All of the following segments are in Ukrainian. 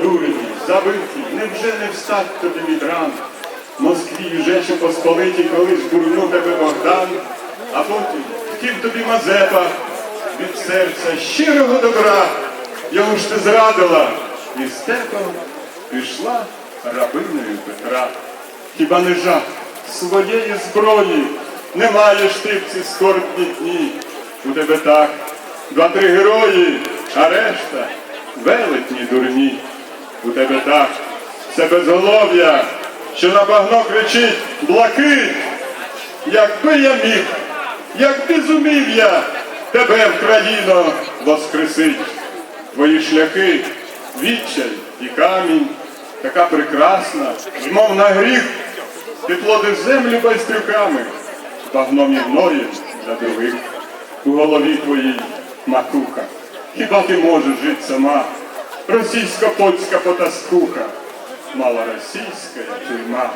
одурені, забиті, невже не встать тобі від ран? Москві Жечі Посполиті, колись бурнув тебе Богдан, а потім хотів тобі Мазепа від серця щирого добра, йому ж ти зрадила, і степом пішла рабиною Петра. Хіба не жах своєї зброї не маєш ти в ці скорбні дні? У тебе так, два-три герої, а решта велетні дурні. У тебе так, це безголов'я, що на багно кричить блакить. Якби я міг, якби зумів я тебе в країно воскресить. Твої шляхи, відчай і камінь, така прекрасна, і мов на гріх, ти плодиш землю байстрюками, багном і гноєм для других. У голові твоїй макуха. Хіба ти можеш жити сама? Російсько-польська потаскуха, малоросійська тюрма.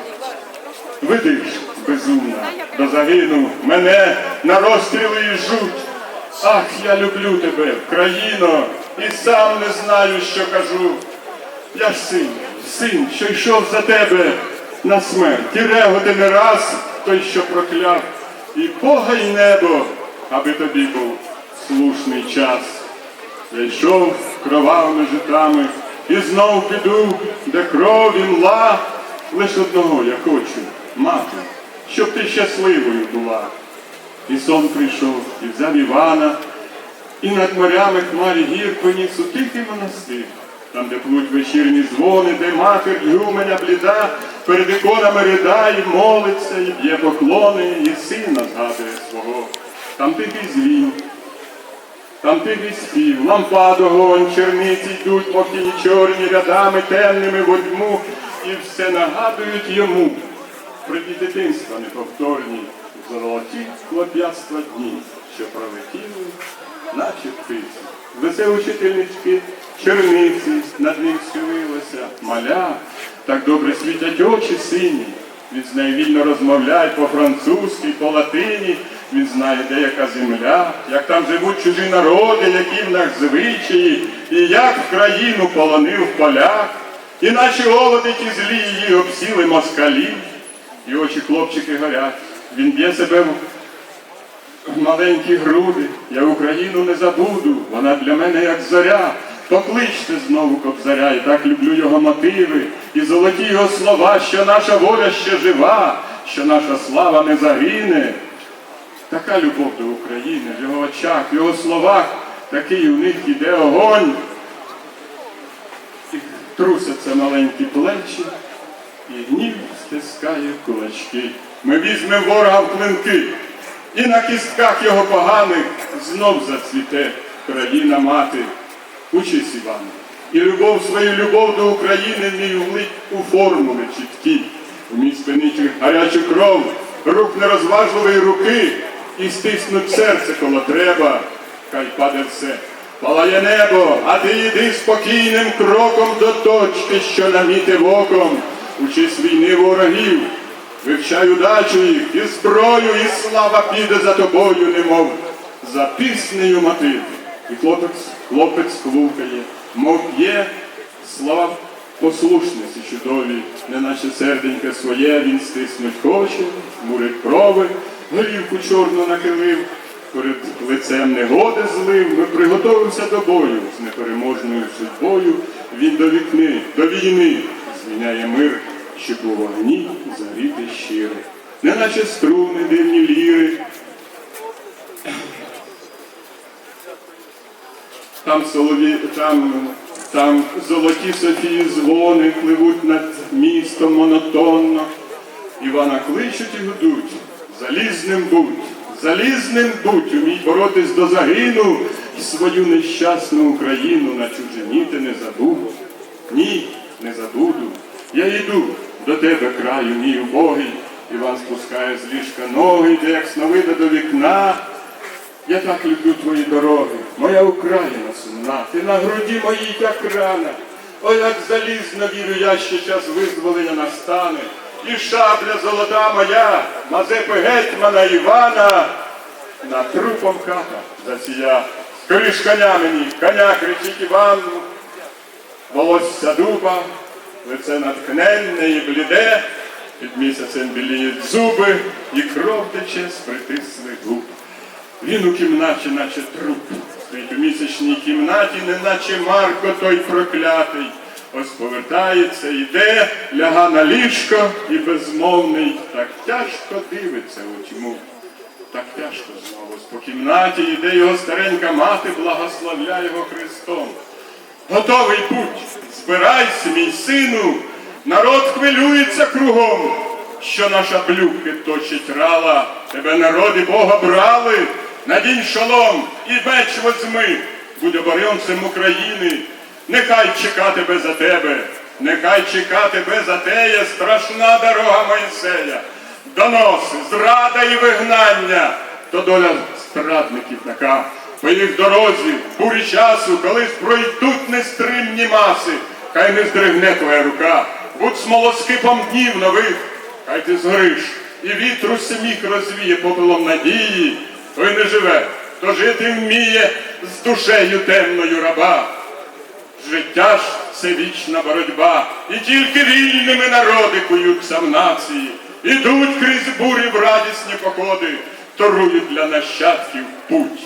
Видиш, безумна, до загину мене на розстріли і жуть. Ах, я люблю тебе, країно, і сам не знаю, що кажу. Я ж син, син, що йшов за тебе на смерть. І реготи не раз той, що прокляв, і Бога й небо, аби тобі був слушний час. Я йшов кровавими житами і знов піду, де кров і мла. Лиш одного я хочу, мати, щоб ти щасливою була. І сон прийшов, і взяв Івана, і над морями хмарі гір поніс у тихий монастир, там, де плуть вечірні дзвони, де матір люменя бліда, перед іконами ридає, молиться, і б'є поклони, і сина згадує свого. Там тихий звін, там тихий спів, лампад огонь, черниці йдуть, мов тіні чорні рядами, темними водьму, і все нагадують йому. Про дні дитинства неповторні, золоті хлоп'ятства дні, що пролетіли, наче птиці. Весе учительнички, черниці, над ним схилилося, маля, так добре світять очі сині. Він з нею вільно розмовляє по-французьки, по-латині. Він знає, де яка земля, як там живуть чужі народи, які в нас звичаї, і як в країну полонив поляк. І наші голоди ті злі її обсіли москалі, і очі хлопчики горять. Він б'є себе в маленькі груди. Я Україну не забуду, вона для мене як зоря. Покличте знову кобзаря, і так люблю його мотиви, і золоті його слова, що наша воля ще жива, що наша слава не загине. Така любов до України в його очах, в його словах, такий у них іде огонь. І трусяться маленькі плечі, і гнів стискає кулачки. Ми візьмемо ворога в клинки, і на кістках його поганих знов зацвіте країна мати. Учись, Іване, і любов свою любов до України вмій влить у формули чіткі. Вмій спинити гарячу кров, рук нерозважливої руки, і стиснуть серце коло треба, хай паде все. Палає небо, а ти йди спокійним кроком до точки, що намітив оком. Учись війни ворогів, вивчай удачу їх, і зброю, і слава піде за тобою, немов за піснею мотив. І хлопець, хлопець клукає, мов є слова послушниці чудові, неначе серденьке своє, він стиснуть хоче, мурить брови, голівку чорну нахилив, перед лицем негоди злив, ми приготовився до бою з непереможною судьбою. Він до вікни, до війни зміняє мир, щоб у вогні загріти щиро, неначе струни дивні ліри. Там солові, там, там золоті Софії дзвони пливуть над містом монотонно. Івана кличуть і гудуть. Залізним будь, залізним будь, умій боротись до загину, і свою нещасну Україну на чужині ти не забув. Ні, не забуду. Я йду до тебе, краю, мій убогий. Іван спускає з ліжка ноги, йде, як сновида до вікна. Я так люблю твої дороги, моя Україна сумна, ти на груді моїй як рана. О, як залізно вірю я, що час визволення настане. І шабля золота моя, Мазепи гетьмана Івана, на трупом хата засія. Скоріш коня мені, коня кричить Іван. волосся дуба, лице наткненне і бліде, під місяцем біліють зуби, і кров тече з притислих губ. Він у кімнаті, наче труп, стоїть у місячній кімнаті, неначе Марко той проклятий. Ось повертається, йде, ляга на ліжко і безмовний, так тяжко дивиться у тьму. Так тяжко знову. По кімнаті йде його старенька мати, благословляє його Христом. Готовий путь, збирайся, мій сину, народ хвилюється кругом, що наша блюхи точить рала, тебе народи Бога брали, надінь шолом і меч возьми, будь оборонцем України, нехай чека тебе за тебе, нехай чека тебе за теє страшна дорога Моїсея, доноси, зрада і вигнання, то доля страдників така. По їх дорозі, в бурі часу, колись пройдуть нестримні маси, хай не здригне твоя рука, будь смолоскипом днів нових, хай ти згориш, і вітру сміх розвіє попелом надії, той не живе, хто жити вміє з душею темною раба. Життя ж це вічна боротьба, і тільки вільними народи кують сам нації, ідуть крізь бурі в радісні походи, торують для нащадків путь.